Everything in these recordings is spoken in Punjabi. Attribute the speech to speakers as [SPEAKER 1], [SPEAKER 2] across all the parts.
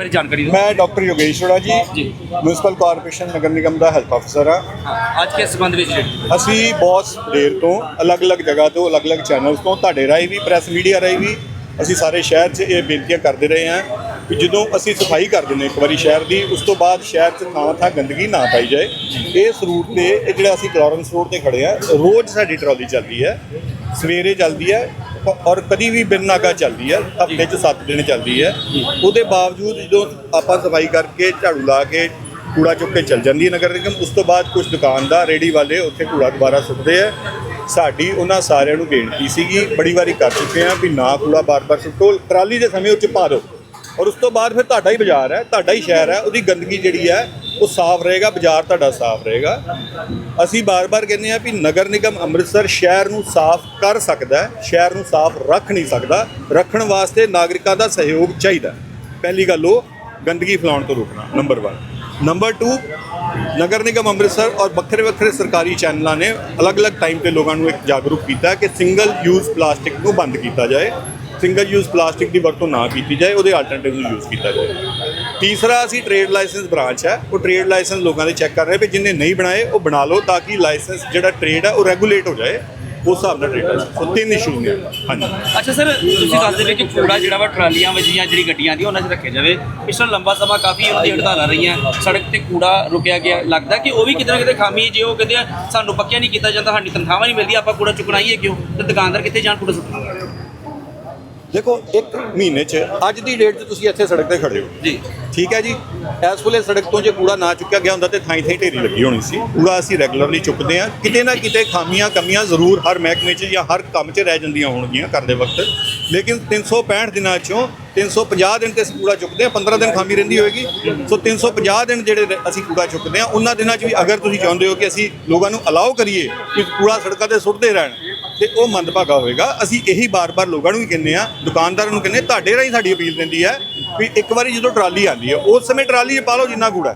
[SPEAKER 1] ਮੇਰੀ ਜਾਣਕਾਰੀ ਦਿਓ।
[SPEAKER 2] ਮੈਂ ਡਾਕਟਰ ਯੋਗੇਸ਼ਵਰਾ ਜੀ।
[SPEAKER 1] ਜੀ।
[SPEAKER 2] ਮਿਊਨਿਸਪਲ ਕਾਰਪੋਰੇਸ਼ਨ ਨਗਰ ਨਿਗਮ ਦਾ ਹੈਲਥ ਅਫਸਰ ਹਾਂ।
[SPEAKER 1] ਹਾਂ, ਅੱਜ ਕਿਸ ਸੰਬੰਧ ਵਿੱਚ ਜਿਹੜੀ
[SPEAKER 2] ਅਸੀਂ ਬਹੁਤ ਦੇਰ ਤੋਂ ਅਲੱਗ-ਅਲੱਗ ਜਗ੍ਹਾ ਤੋਂ ਅਲੱਗ-ਅਲੱਗ ਚੈਨਲਸ ਤੋਂ ਤੁਹਾਡੇ ਰਾਹੀਂ ਵੀ ਪ੍ਰੈਸ ਮੀਡੀਆ ਰਾਹੀਂ ਵੀ ਅਸੀਂ ਸਾਰੇ ਸ਼ਹਿਰ 'ਚ ਇਹ ਬੇਨਤੀਆਂ ਕਰਦੇ ਰਹੇ ਹਾਂ ਕਿ ਜਦੋਂ ਅਸੀਂ ਸਫ਼ਾਈ ਕਰ ਦਿੰਦੇ ਇੱਕ ਵਾਰੀ ਸ਼ਹਿਰ ਦੀ ਉਸ ਤੋਂ ਬਾਅਦ ਸ਼ਹਿਰ 'ਚ ਥਾਂ ਥਾਂ ਗੰਦਗੀ ਨਾ ਪਾਈ ਜਾਏ। ਇਸ ਰੂਟ ਤੇ ਇਹ ਜਿਹੜਾ ਅਸੀਂ ਕਲੋਰੈਂਸ ਰੋਡ ਤੇ ਖੜੇ ਆ ਰੋਜ਼ ਸਾਡੀ ਟਰਾਲੀ ਚੱਲਦੀ ਹੈ ਸਵੇਰੇ ਚੱਲਦੀ ਹੈ ਔਰ ਕਦੀ ਵੀ ਬਿਨ ਨਾਗਾ ਚੱਲਦੀ ਹੈ, ਹਫ਼ਤੇ 'ਚ 7 ਦਿਨ ਚੱਲਦੀ ਹੈ। ਉਹਦੇ ਬਾਵਜੂਦ ਜਦੋਂ ਆਪਾਂ ਸਫ਼ਾਈ ਕਰਕੇ ਝਾੜੂ ਲਾ ਕੇ ਕੂੜਾ ਚੁੱਕ ਕੇ ਚੱਲ ਜਾਂਦੀ ਹੈ ਨਗਰ ਨਿਗਮ, ਉਸ ਤੋਂ ਬਾਅਦ ਕੁਝ ਦੁਕਾਨਦਾਰ ਰੇੜੀ ਵਾਲੇ ਉੱਥੇ ਕੂੜਾ ਦੁਬਾਰਾ ਸੁੱਟਦੇ ਆ ਸਾਡੀ ਉਹਨਾਂ ਸਾਰਿਆਂ ਨੂੰ ਬੇਨਤੀ ਸੀਗੀ, ਬੜੀ ਵਾਰੀ ਕਰ ਚੁੱਕੇ ਆ ਵੀ ਨਾ ਕੂੜਾ ਬਾਰ-ਬਾਰ ਸੁੱਟੋ, ਟਰਾਲੀ ਦੇ ਸਮੇਂ ਉੱਚ ਪਾ ਦਿਓ। ਔਰ ਉਸ ਤੋਂ ਬਾਅਦ ਫਿਰ ਤੁਹਾਡਾ ਹੀ ਬਾਜ਼ਾਰ ਹੈ, ਤੁਹਾਡਾ ਹੀ ਸ਼ਹਿਰ ਹੈ, ਉਹਦੀ ਗੰਦਗੀ ਜਿਹੜੀ ਹੈ ਉਹ ਸਾਫ਼ ਰਹੇਗਾ, ਬਾਜ਼ਾਰ ਤੁਹਾਡਾ ਸਾਫ਼ ਰਹੇਗਾ। ਅਸੀਂ ਬਾਰ-ਬਾਰ ਕਹਿੰਦੇ ਆ ਵੀ ਨਗਰ ਨਿਗਮ ਅੰਮ੍ਰਿਤਸਰ ਸ਼ਹਿਰ ਨੂੰ ਸਾਫ਼ ਕਰ ਸਕਦਾ ਹੈ, ਸ਼ਹਿਰ ਨੂੰ ਸਾਫ਼ ਰੱਖ ਨਹੀਂ ਸਕਦਾ। ਰੱਖਣ ਵਾਸਤੇ ਨਾਗਰਿਕਾਂ ਦਾ ਸਹਿਯੋਗ ਚਾਹੀਦਾ। ਪਹਿਲੀ ਗੱਲ ਉਹ, ਗੰਦਗੀ ਫੈਲਾਉਣ ਤੋਂ ਰੋਕਣਾ, ਨੰਬਰ 1 ਨੰਬਰ 2 ਨਗਰ ਨਿਗਮ ਅੰਮ੍ਰਿਤਸਰ ਔਰ ਵੱਖਰੇ ਵੱਖਰੇ ਸਰਕਾਰੀ ਚੈਨਲਾਂ ਨੇ ਅਲੱਗ-ਅਲੱਗ ਟਾਈਮ ਤੇ ਲੋਕਾਂ ਨੂੰ ਇੱਕ ਜਾਗਰੂਕ ਕੀਤਾ ਕਿ ਸਿੰਗਲ ਯੂਜ਼ ਪਲਾਸਟਿਕ ਨੂੰ ਬੰਦ ਕੀਤਾ ਜਾਏ। ਸਿੰਗਲ ਯੂਜ਼ ਪਲਾਸਟਿਕ ਦੀ ਵਰਤੋਂ ਨਾ ਕੀਤੀ ਜਾਏ, ਉਹਦੇ ਆਲਟਰਨੇਟਿਵ ਯੂਜ਼ ਕੀਤਾ ਜਾਏ। ਤੀਸਰਾ ਅਸੀਂ ਟ੍ਰੇਡ ਲਾਇਸੈਂਸ ਬ੍ਰਾਂਚ ਹੈ, ਉਹ ਟ੍ਰੇਡ ਲਾਇਸੈਂਸ ਲੋਕਾਂ ਦੇ ਚੈੱਕ ਕਰ ਰਹੇ ਵੀ ਜਿਨਨੇ ਨਹੀਂ ਬਣਾਏ ਉਹ ਬਣਾ ਲਓ ਤਾਂ ਕਿ ਲਾਇਸੈਂਸ ਜਿਹੜਾ ਟ੍ਰੇਡ ਹੈ ਉਹ ਰੈਗੂਲੇਟ ਹੋ ਜਾਏ, ਉਸ ਹਿਸਾਬ ਨਾਲ ਟ੍ਰੇਡ ਹੈ ਸੋ ਤਿੰਨ ਇਸ਼ੂ ਨੇ, ਹਾਂਜੀ।
[SPEAKER 1] ਅੱਛਾ ਸਰ, ਤੁਸੀਂ ਦੱਸਦੇ ਪਏ ਕਿ ਕੂੜਾ ਜਿਹੜਾ ਵਾ ਟਰਾਲੀਆਂ ਵਜੀਆਂ ਜਿਹੜੀ ਗੱਡੀਆਂ ਦੀ ਉਹਨਾਂ 'ਚ ਰੱਖਿਆ ਜਾਵੇ। ਪਿਛਲਾ ਲੰਬਾ ਸਮਾਂ ਕਾਫੀ ਉਹਨਾਂ ਦੀ ਹੜਤਾਲਾਂ ਰਹੀਆਂ, ਸੜਕ ਤੇ ਕੂੜਾ ਰੁਕਿਆ ਗਿਆ। ਲੱਗਦਾ ਕਿ ਉਹ ਵੀ ਕਿਤੇ ਨਾ ਕਿਤੇ ਖਾਮੀ ਜੇ ਉਹ ਕਹਿੰਦੇ ਆ, ਸਾਨੂੰ ਪੱਕਿਆ ਨਹੀਂ ਕੀਤਾ ਜਾਂਦਾ, ਸਾਡੀ ਤਨਖਾਹਾਂ ਨਹੀਂ ਮਿਲਦੀ ਆਪਾਂ ਕੂੜਾ ਚੁੱਕਣਾ ਹੀ ਹੈ ਕਿਉਂ? ਤੇ ਦੁਕਾਨਦਾਰ ਕਿੱਥੇ ਜਾਣ, ਕੂੜਾ ਸੁੱਟਣਾ
[SPEAKER 2] ਦੇਖੋ ਇੱਕ ਮਹੀਨੇ 'ਚ ਅੱਜ ਦੀ ਡੇਟ 'ਚ ਤੁਸੀਂ ਇੱਥੇ ਸੜਕ ਤੇ ਖੜੇ ਹੋ।
[SPEAKER 1] ਜੀ।
[SPEAKER 2] ਠੀਕ ਹੈ ਜੀ? ਇਸ ਵੇਲੇ ਸੜਕ ਤੋਂ ਜੇ ਕੂੜਾ ਨਾ ਚੁੱਕਿਆ ਗਿਆ ਹੁੰਦਾ ਤੇ ਥਾਈ ਥਾਈ ਢੇਰੀ ਲੱਗੀ ਹੋਣੀ ਸੀ। ਕੂੜਾ ਅਸੀਂ ਰੈਗੂਲਰਲੀ ਚੁੱਕਦੇ ਹਾਂ। ਕਿਤੇ ਨਾ ਕਿਤੇ ਖਾਮੀਆਂ ਕਮੀਆਂ ਜ਼ਰੂਰ ਹਰ ਮਹਿਕਮੇ 'ਚ ਜਾਂ ਹਰ ਕੰਮ 'ਚ ਰਹਿ ਜਾਂਦੀਆਂ ਹੋਣਗੀਆਂ ਕਰਦੇ ਵਕਤ। ਲੇਕਿਨ 365 ਦਿਨਾਂ 'ਚੋਂ 350 ਦਿਨ ਤੇ ਅਸੀਂ ਕੂੜਾ ਚੁੱਕਦੇ ਹਾਂ। 15 ਦਿਨ ਖਾਮੀ ਰਹਿੰਦੀ ਹੋਏਗੀ। ਸੋ 350 ਦਿਨ ਜਿਹੜੇ ਅਸੀਂ ਕੂੜਾ ਚੁੱਕਦੇ ਹਾਂ। ਉਹਨਾਂ ਦਿਨਾਂ 'ਚ ਵੀ ਅਗਰ ਤੁਸੀਂ ਚਾਹੁੰਦੇ ਹੋ ਕਿ ਅਸੀਂ ਲੋਕਾਂ ਨੂੰ ਅਲਾਉ ਕਰੀਏ ਕਿ ਕੂੜਾ ਸੜਕਾਂ ਤੇ ਸੁੱਟਦੇ ਰਹਿਣ ਤੇ ਉਹ ਮੰਦਭਾਗਾ ਹੋਏਗਾ। ਅਸੀਂ ਇਹੀ ਬਾਰ-ਬਾਰ ਲੋਕਾਂ ਨੂੰ ਵੀ ਕਹਿੰਦੇ ਆ ਦੁਕਾਨਦਾਰਾਂ ਨੂੰ ਕਹਿੰਦੇ ਤੁਹਾਡੇ ਰਾਹੀਂ ਸਾਡੀ ਅਪੀਲ ਰਹਿੰਦੀ ਹੈ ਵੀ ਇੱਕ ਵਾਰੀ ਜਦੋਂ ਟਰਾਲੀ ਆਉਂਦੀ ਹੈ ਉਸ ਸਮੇਂ ਟਰਾਲੀ 'ਚ ਪਾ ਲਓ ਜਿੰਨਾ ਕੂੜਾ।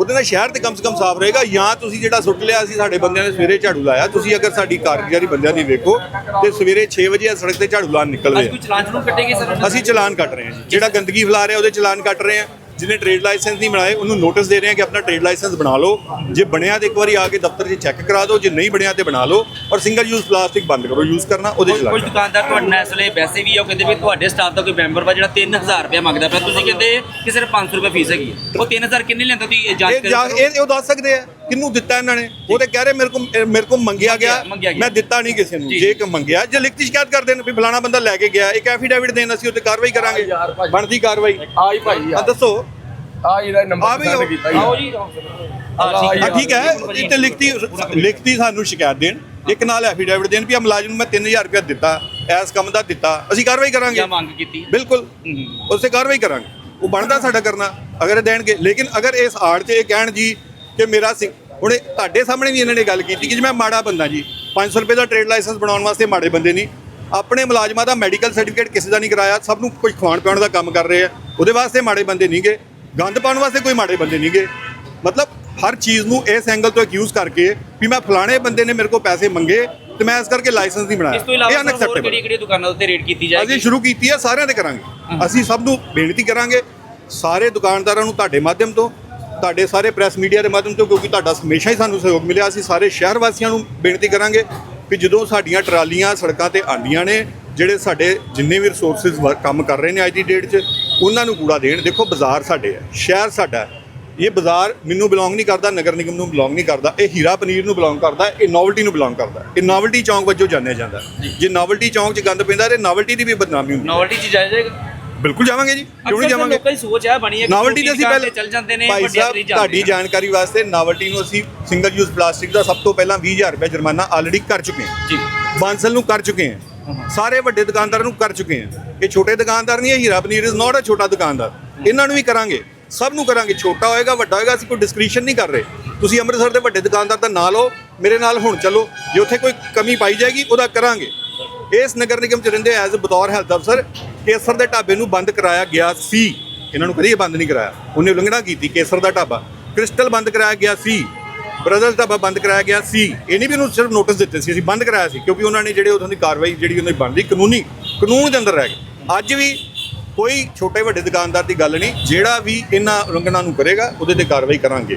[SPEAKER 2] ਉਹਦੇ ਨਾਲ ਸ਼ਹਿਰ ਤੇ ਕਮ ਸੇ ਕਮ ਸਾਫ਼ ਰਹੇਗਾ। ਜਾਂ ਤੁਸੀਂ ਜਿਹੜਾ ਸੁੱਟ ਲਿਆ ਅਸੀਂ ਸਾਡੇ ਬੰਦਿਆਂ ਨੇ ਸਵੇਰੇ ਝਾੜੂ ਲਾਇਆ। ਤੁਸੀਂ ਅਗਰ ਸਾਡੀ ਕਾਰਗੁਜ਼ਾਰੀ ਬੰਦਿਆਂ ਦੀ ਵੇਖੋ ਤੇ ਸਵੇਰੇ 6 ਵਜੇ ਸੜਕ ਤੇ ਝਾੜੂ ਲਾਉਣ ਨਿਕਲਦੇ ਆ
[SPEAKER 1] ਕੋਈ ਚਲਾਨ ਚਲੂਨ ਕੱਟੇਗੀ ਸਰ?
[SPEAKER 2] ਅਸੀਂ ਚਲਾਨ ਕੱਟ ਰਹੇ ਹਾਂ ਜਿਹੜਾ ਗੰਦਗੀ ਫੈਲਾ ਰਿਹਾ ਉਹਦੇ ਚਲਾਨ ਕੱਟ ਰਹੇ ਹਾਂ। ਜਿਹਨੇ ਟ੍ਰੇਡ ਲਾਇਸੈਂਸ ਨਹੀਂ ਬਣਾਏ ਉਹਨੂੰ ਨੋਟਿਸ ਦੇ ਰਹੇ ਹਾਂ ਕਿ ਆਪਣਾ ਟ੍ਰੇਡ ਲਾਇਸੈਂਸ ਬਣਾ ਲਓ। ਜੇ ਬਣਿਆ ਤੇ ਇੱਕ ਵਾਰੀ ਆ ਕੇ ਦਫ਼ਤਰ 'ਚ ਚੈੱਕ ਕਰਾ ਦਿਓ ਜੇ ਨਹੀਂ ਬਣਿਆ ਤੇ ਬਣਾ ਲਓ ਔਰ ਸਿੰਗਲ ਯੂਜ਼ ਪਲਾਸਟਿਕ ਬੰਦ ਕਰੋ ਯੂਜ਼ ਕਰਨਾ ਉਹਦੇ ਚਲਾਨ
[SPEAKER 1] ਕੁਝ ਦੁਕਾਨਦਾਰ ਤੁਹਾਡੇ ਨਾਲ ਇਸ ਵੇਲੇ ਵੈਸੇ ਵੀ ਉਹ ਕਹਿੰਦੇ ਵੀ ਤੁਹਾਡੇ ਸਟਾਫ ਦਾ ਕੋਈ ਮੈਂਬਰ ਵਾ ਜਿਹੜਾ 3000 ਰੁਪਏ ਮੰਗਦਾ ਪਿਆ। ਤੁਸੀਂ ਕਹਿੰਦੇ ਕਿ ਸਿਰਫ 500 ਰੁਪਏ ਫੀਸ ਹੈਗੀ ਉਹ 3000 ਕਿੰਨੇ ਲੈਂਦਾ ਤੁਸੀਂ ਜਾਂਚ
[SPEAKER 2] ਇਹ ਇਹ ਉਹ ਦੱਸ ਸਕਦੇ ਆ। ਕਿਹਨੂੰ ਦਿੱਤਾ ਇਹਨਾਂ ਨੇ? ਉਹ ਤੇ ਕਹਿ ਰਹੇ ਮੇਰੇ ਕੋਲ ਇਹ ਮੇਰੇ ਕੋਲ ਮੰਗਿਆ ਗਿਆ। ਮੈਂ ਦਿੱਤਾ ਨਹੀਂ ਕਿਸੇ ਨੂੰ।
[SPEAKER 1] ਜੀ।
[SPEAKER 2] ਕਿ ਮੰਗਿਆ ਜੇ ਲਿਖਤੀ ਸ਼ਿਕਾਇਤ ਕਰ ਦੇਣ ਵੀ ਫਲਾਣਾ ਬੰਦਾ ਲੈ ਕੇ ਗਿਆ ਇੱਕ ਐਫੀਡੇਵਿਟ ਦੇਣ ਅਸੀਂ ਉੱਤੇ ਕਾਰਵਾਈ ਕਰਾਂਗੇ। ਬਣਦੀ ਕਾਰਵਾਈ।
[SPEAKER 3] ਆਈ ਭਾਈ
[SPEAKER 2] ਆ। ਦੱਸੋ।
[SPEAKER 3] ਆ ਇਹਦਾ ਨੰਬਰ ਸੈਂਡ ਕੀਤਾ
[SPEAKER 1] ਆਓ
[SPEAKER 3] ਜੀ।
[SPEAKER 2] ਆ ਠੀਕ ਹੈ। ਇੱਥੇ ਲਿਖਤੀ ਲਿਖਤੀ ਸਾਨੂੰ ਸ਼ਿਕਾਇਤ ਦੇਣ। ਇੱਕ ਨਾਲ ਐਫੀਡੇਵਿਟ ਦੇਣ ਵੀ ਆ ਮੁਲਾਜ਼ਮ ਨੂੰ ਮੈਂ 3000 ਰੁਪਏ ਦਿੱਤਾ ਇਸ ਕੰਮ ਦਾ ਦਿੱਤਾ। ਅਸੀਂ ਕਾਰਵਾਈ ਕਰਾਂਗੇ।
[SPEAKER 1] ਜਾਂ ਮੰਗ ਕੀਤੀ
[SPEAKER 2] ਬਿਲਕੁਲ। ਉਸੇ ਕਾਰਵਾਈ ਕਰਾਂਗੇ। ਉਹ ਬਣਦਾ ਸਾਡਾ ਕਰਨਾ। ਅਗਰ ਇਹ ਦੇਣਗੇ ਲੇਕਿਨ ਅਗਰ ਇਸ ਆੜ 'ਚ ਇਹ ਕਹਿਣ ਜੀ ਕਿ ਮੇਰਾ ਹੁਣ ਇਹ ਤੁਹਾਡੇ ਸਾਹਮਣੇ ਵੀ ਇਹਨਾਂ ਨੇ ਗੱਲ ਕੀਤੀ ਕਿ ਜੀ ਮੈਂ ਮਾੜਾ ਬੰਦਾ ਜੀ 500 ਰੁਪਏ ਦਾ ਟ੍ਰੇਡ ਲਾਇਸੈਂਸ ਬਣਾਉਣ ਵਾਸਤੇ ਮਾੜੇ ਬੰਦੇ ਨਹੀਂ। ਆਪਣੇ ਮੁਲਾਜ਼ਮਾਂ ਦਾ ਮੈਡੀਕਲ ਸਰਟੀਫਿਕੇਟ ਕਿਸੇ ਦਾ ਨਹੀਂ ਕਰਾਇਆ ਸਭ ਨੂੰ ਕੁਝ ਖਾਣ ਪਿਆਉਣ ਦਾ ਕੰਮ ਕਰ ਰਹੇ ਆ। ਉਹਦੇ ਵਾਸਤੇ ਮਾੜੇ ਬੰਦੇ ਨਹੀਂਗੇ ਗੰਦ ਪਾਉਣ ਵਾਸਤੇ ਕੋਈ ਮਾੜੇ ਬੰਦੇ ਨਹੀਂਗੇ ਮਤਲਬ ਹਰ ਚੀਜ਼ ਨੂੰ ਇਸ ਐਂਗਲ ਤੋਂ ਅਕਿਊਜ਼ ਕਰਕੇ ਵੀ ਮੈਂ ਫਲਾਣੇ ਬੰਦੇ ਨੇ ਮੇਰੇ ਕੋਲ ਪੈਸੇ ਮੰਗੇ ਤੇ ਮੈਂ ਇਸ ਕਰਕੇ ਲਾਇਸੈਂਸ ਨਹੀਂ ਬਣਾਇਆ। ਇਹ unacceptable
[SPEAKER 1] ਕਿਹੜੀ ਕਿਹੜੀ ਦੁਕਾਨਾਂ ਉੱਤੇ ਰੇਡ ਕੀਤੀ ਜਾਏਗੀ?
[SPEAKER 2] ਅਸੀਂ ਸ਼ੁਰੂ ਕੀਤੀ ਹੈ ਸਾਰਿਆਂ ਤੇ ਕਰਾਂਗੇ। ਅਸੀਂ ਸਭ ਨੂੰ ਬੇਨਤੀ ਕਰਾਂਗੇ ਸਾਰੇ ਦੁਕਾਨਦਾਰਾਂ ਨੂੰ ਤੁਹਾਡੇ ਮਾਧਿਅਮ ਤੋਂ ਤੁਹਾਡੇ ਸਾਰੇ ਪ੍ਰੈਸ ਮੀਡੀਆ ਦੇ ਮਾਧਿਅਮ ਤੋਂ ਕਿਉਂਕਿ ਤੁਹਾਡਾ ਹਮੇਸ਼ਾ ਹੀ ਸਾਨੂੰ ਸਹਿਯੋਗ ਮਿਲਿਆ ਅਸੀਂ ਸਾਰੇ ਸ਼ਹਿਰ ਵਾਸੀਆਂ ਨੂੰ ਬੇਨਤੀ ਕਰਾਂਗੇ ਕਿ ਜਦੋਂ ਸਾਡੀਆਂ ਟਰਾਲੀਆਂ ਸੜਕਾਂ ਤੇ ਆਉਂਦੀਆਂ ਨੇ ਜਿਹੜੇ ਸਾਡੇ ਜਿੰਨੇ ਵੀ ਰਿਸੋਰਸਸ ਕੰਮ ਕਰ ਰਹੇ ਨੇ ਅੱਜ ਦੀ ਡੇਟ 'ਚ ਉਹਨਾਂ ਨੂੰ ਕੂੜਾ ਦੇਣ। ਦੇਖੋ ਬਾਜ਼ਾਰ ਸਾਡੇ ਹੈ ਸ਼ਹਿਰ ਸਾਡਾ ਇਹ ਬਾਜ਼ਾਰ ਮੈਨੂੰ ਬਿਲੋਂਗ ਨਹੀਂ ਕਰਦਾ ਨਗਰ ਨਿਗਮ ਨੂੰ ਬਿਲੋਂਗ ਨਹੀਂ ਕਰਦਾ ਇਹ ਹੀਰਾ ਪਨੀਰ ਨੂੰ ਬਿਲੋਂਗ ਕਰਦਾ ਇਹ ਨੋਵਲਟੀ ਨੂੰ ਬਿਲੋਂਗ ਕਰਦਾ। ਇਹ ਨੋਵਲਟੀ ਚੌਂਕ ਵਜੋਂ ਜਾਣਿਆ ਜਾਂਦਾ। ਜੇ। ਨੋਵਲਟੀ ਚੌਂਕ 'ਚ ਗੰਦ ਪੈਂਦਾ ਤੇ ਨੋਵਲਟੀ ਦੀ ਵੀ ਬਦਨਾਮੀ ਹੁੰਦੀ।
[SPEAKER 1] ਨੋਵਲਟੀ ਚ ਜਾਇਆ ਜਾਏਗਾ।
[SPEAKER 2] ਬਿਲਕੁਲ। ਜਾਵਾਂਗੇ ਜੀ ਕਿਉਂ ਨਹੀਂ ਜਾਵਾਂਗੇ।
[SPEAKER 1] ਲੋਕਾਂ ਦੀ ਸੋਚ ਹੈ ਬਣੀ ਹੈ ਕਿ
[SPEAKER 2] ਨਾਵਲਟੀ ਦੇ ਅਸੀਂ ਪਹਿਲੇ
[SPEAKER 1] ਚੱਲ ਜਾਂਦੇ ਨੇ
[SPEAKER 2] ਭਾਈ ਸਾਹਿਬ ਤੁਹਾਡੀ ਜਾਣਕਾਰੀ ਵਾਸਤੇ ਨਾਵਲਟੀ ਨੂੰ ਅਸੀਂ ਸਿੰਗਲ ਯੂਜ਼ ਪਲਾਸਟਿਕ ਦਾ ਸਭ ਤੋਂ ਪਹਿਲਾਂ 20000 ਰੁਪਏ ਜੁਰਮਾਨਾ ਆਲਰੇਡੀ ਕਰ ਚੁੱਕੇ ਹਾਂ।
[SPEAKER 1] ਜੀ।
[SPEAKER 2] ਬਾਂਸਲ ਨੂੰ ਕਰ ਚੁੱਕੇ ਹਾਂ। ਸਾਰੇ ਵੱਡੇ ਦੁਕਾਨਦਾਰਾਂ ਨੂੰ ਕਰ ਚੁੱਕੇ ਹਾਂ। ਇਹ ਛੋਟੇ ਦੁਕਾਨਦਾਰ ਨਹੀਂ ਹੈ ਹੀਰਾ ਪਨੀਰ ਇਜ਼ ਨਾਟ ਅ ਛੋਟਾ ਦੁਕਾਨਦਾਰ। ਇਹਨਾਂ ਨੂੰ ਵੀ ਕਰਾਂਗੇ। ਸਭ ਨੂੰ ਕਰਾਂਗੇ। ਛੋਟਾ ਹੋਏਗਾ ਵੱਡਾ ਹੋਏਗਾ ਅਸੀਂ ਕੋਈ ਡਿਸਕ੍ਰਿਪਸ਼ਨ ਨਹੀਂ ਕਰ ਰਹੇ। ਤੁਸੀਂ ਅੰਮ੍ਰਿਤਸਰ ਦੇ ਵੱਡੇ ਦੁਕਾਨਦਾਰ ਦਾ ਨਾਂ ਲਓ। ਮੇਰੇ ਨਾਲ ਹੁਣ ਚੱਲੋ। ਜੇ ਉੱਥੇ ਕੋਈ ਕਮੀ ਪਾਈ ਜਾਏਗੀ ਉਹਦਾ ਕਰਾਂਗੇ। ਇਸ ਨਗਰ ਨਿਗਮ ਚ ਰਹਿੰਦੇ ਐਜ਼ ਬਤੌਰ ਹੈਲਥ ਅਫਸਰ ਕੇਸਰ ਦੇ ਢਾਬੇ ਨੂੰ ਬੰਦ ਕਰਾਇਆ ਗਿਆ ਸੀ। ਇਹਨਾਂ ਨੂੰ ਕਦੀ ਬੰਦ ਨਹੀਂ ਕਰਾਇਆ। ਉਹਨੇ ਉਲੰਘਣਾ ਕੀਤੀ ਕੇਸਰ ਦਾ ਢਾਬਾ। ਕ੍ਰਿਸਟਲ ਬੰਦ ਕਰਾਇਆ ਗਿਆ ਸੀ। ਬ੍ਰਦਰਸ ਢਾਬਾ ਬੰਦ ਕਰਾਇਆ ਗਿਆ ਸੀ। ਇਹ ਨਹੀਂ ਵੀ ਉਹਨੂੰ ਸਿਰਫ ਨੋਟਿਸ ਦਿੱਤੇ ਸੀ, ਅਸੀਂ ਬੰਦ ਕਰਾਇਆ ਸੀ, ਕਿਉਂਕਿ ਉਹਨਾਂ ਨੇ ਜਿਹੜੇ ਉਹਨਾਂ ਦੀ ਕਾਰਵਾਈ ਜਿਹੜੀ ਉਹਨਾਂ ਦੀ ਬਣਦੀ ਕਾਨੂੰਨੀ ਕਾਨੂੰਨ ਦੇ ਅੰਦਰ ਰਹਿ ਗਏ। ਅੱਜ ਵੀ ਕੋਈ ਛੋਟੇ ਵੱਡੇ ਦੁਕਾਨਦਾਰ ਦੀ ਗੱਲ ਨਹੀਂ, ਜਿਹੜਾ ਵੀ ਇਹਨਾਂ ਉਲੰਘਣਾ ਨੂੰ ਕਰੇਗਾ, ਉਹਦੇ ਤੇ ਕਾਰਵਾਈ ਕਰਾਂਗੇ।